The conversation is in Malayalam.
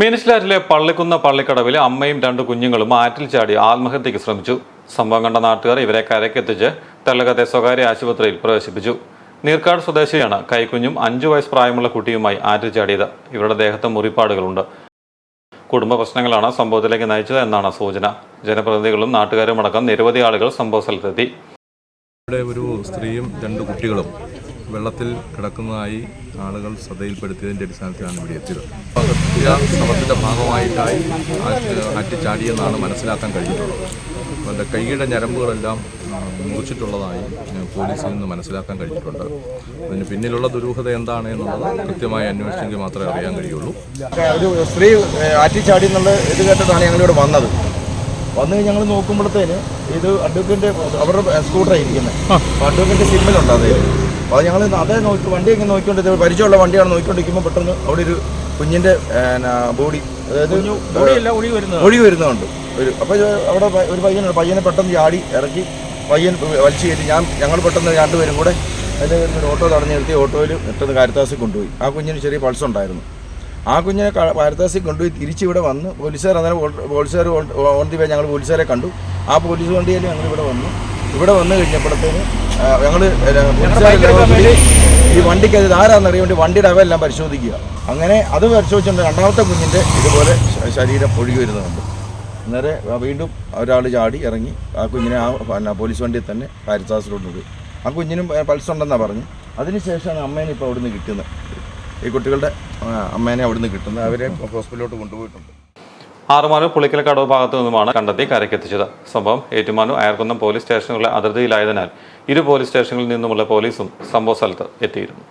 മീനച്ചിലാറ്റിലെ പള്ളിക്കുന്ന പള്ളിക്കടവിൽ അമ്മയും രണ്ട് കുഞ്ഞുങ്ങളും ആറ്റിൽ ചാടി ആത്മഹത്യക്ക് ശ്രമിച്ചു. സംഭവം കണ്ട നാട്ടുകാർ ഇവരെ കരക്കെത്തിച്ച് തെല്ലകത്തെ സ്വകാര്യ ആശുപത്രിയിൽ പ്രവേശിപ്പിച്ചു. നീർക്കാട് സ്വദേശിയാണ് കൈക്കുഞ്ഞും അഞ്ചു വയസ്സ് പ്രായമുള്ള കുട്ടിയുമായി ആറ്റിൽ ചാടിയത്. ഇവരുടെ ദേഹത്ത് മുറിപ്പാടുകളുണ്ട്. കുടുംബ പ്രശ്നങ്ങളാണ് സംഭവത്തിലേക്ക് നയിച്ചത് എന്നാണ് സൂചന. ജനപ്രതിനിധികളും നാട്ടുകാരും അടക്കം നിരവധി ആളുകൾ സംഭവ സ്ഥലത്തെത്തി. ഇവിടെ ഒരു സ്ത്രീയും രണ്ട് കുട്ടികളും വെള്ളത്തിൽ കിടക്കുന്നതായി ആളുകൾ ശ്രദ്ധയിൽപ്പെടുത്തിയതിന്റെ അടിസ്ഥാനത്തിലാണ് ഇവിടെ എത്തിയത്. ശ്രമത്തിന്റെ ഭാഗമായിട്ടായി അറ്റിച്ചാടിയെന്നാണ് മനസ്സിലാക്കാൻ കഴിഞ്ഞിട്ടുള്ളത്. അവന്റെ കൈയുടെ ഞരമ്പുകളെല്ലാം മുറിച്ചിട്ടുള്ളതായി പോലീസിൽ നിന്ന് മനസ്സിലാക്കാൻ കഴിഞ്ഞിട്ടുണ്ട്. അതിന് പിന്നിലുള്ള ദുരൂഹത എന്താണ് എന്നുള്ളത് കൃത്യമായി അന്വേഷിച്ചെങ്കിൽ മാത്രമേ അറിയാൻ കഴിയുള്ളൂ. ഒരു സ്ത്രീ ആറ്റിച്ചാടി എന്നുള്ള ഇത് കേട്ടിട്ടാണ് ഞങ്ങളിവിടെ വന്നത്. വന്ന് കഴിഞ്ഞ് ഞങ്ങൾ നോക്കുമ്പോഴത്തേന് ഇത് അഡ്വക്കേറ്റ് അവരുടെ സ്കൂട്ടർ ഇരിക്കുന്നത്. അപ്പോൾ അഡ്വക്കറ്റിന്റെ സിമ്മിലുണ്ട് അതേ. അപ്പോൾ ഞങ്ങൾ അതേ നോക്കി വണ്ടി ഇങ്ങനെ നോക്കിക്കൊണ്ട് ഇത് പരിചയമുള്ള വണ്ടിയാണ് നോക്കിക്കൊണ്ടിരിക്കുമ്പോൾ പെട്ടെന്ന് അവിടെ ഒരു കുഞ്ഞിന്റെ ബോഡി അതായത് ഒഴുകി ഒഴുകി വരുന്നുണ്ട്. ഒരു അപ്പോൾ അവിടെ ഒരു പയ്യനുണ്ട്. പയ്യനെ പെട്ടെന്ന് ചാടി ഇറക്കി. പയ്യൻ വലിച്ചു കയറ്റി. ഞാൻ ഞങ്ങൾ പെട്ടെന്ന് രണ്ടുപേരും കൂടെ അതിന്റെ ഒരു ഓട്ടോ തടഞ്ഞു നിർത്തി. ഓട്ടോയിൽ പെട്ടെന്ന് കാരിത്താസിൽ കൊണ്ടുപോയി. ആ കുഞ്ഞിന് ചെറിയ പൾസ് ഉണ്ടായിരുന്നു. ആ കുഞ്ഞിനെ ഭാരതാസിൽ കൊണ്ടുപോയി തിരിച്ചിവിടെ വന്ന് പോലീസുകാർ അന്നേരം പോലീസുകാർ ഓൺ ദി വേ ഞങ്ങൾ പോലീസുകാരെ കണ്ടു. ആ പോലീസ് വണ്ടിയിൽ ഞങ്ങൾ ഇവിടെ വന്നു. ഇവിടെ വന്നു കഴിഞ്ഞപ്പോഴത്തേന് ഞങ്ങൾ ഈ വണ്ടിക്ക് അത് ആരാന്നറിയാൻ വേണ്ടി വണ്ടിയുടെ അവയെല്ലാം പരിശോധിക്കുക. അങ്ങനെ അത് പരിശോധിച്ചുകൊണ്ട് രണ്ടാമത്തെ കുഞ്ഞിന്റെ ഇതുപോലെ ശരീരം ഒഴുകി വരുന്നുണ്ട്. നേരെ വീണ്ടും ഒരാൾ ചാടി ഇറങ്ങി ആ കുഞ്ഞിനെ ആ പിന്നെ പോലീസ് വണ്ടിയിൽ തന്നെ പാരിത്താസിലോട്ട് പോയി ആ കുഞ്ഞിനും പൾസ് ഉണ്ടെന്നാണ് പറഞ്ഞു. അതിനുശേഷമാണ് അമ്മേനെ ഇപ്പോൾ അവിടുന്ന് കിട്ടുന്നത്. ഈ കുട്ടികളുടെ അമ്മേനെ അവിടുന്ന് കിട്ടുന്നത്. അവരെ ഹോസ്പിറ്റലിലോട്ട് കൊണ്ടുപോയിട്ടുണ്ട്. ആറുമാനൂർ പുളിക്കലക്കടവ് ഭാഗത്തു നിന്നുമാണ് കണ്ടെത്തി കരക്കെത്തിച്ചത് സംഭവം ഏറ്റുമാനൂർ അയർക്കുന്നം പോലീസ് സ്റ്റേഷനുകളുടെ അതിർത്തിയിലായതിനാൽ ഇരു പോലീസ് സ്റ്റേഷനുകളിൽ നിന്നുമുള്ള പോലീസും സംഭവ സ്ഥലത്ത് എത്തിയിരുന്നു.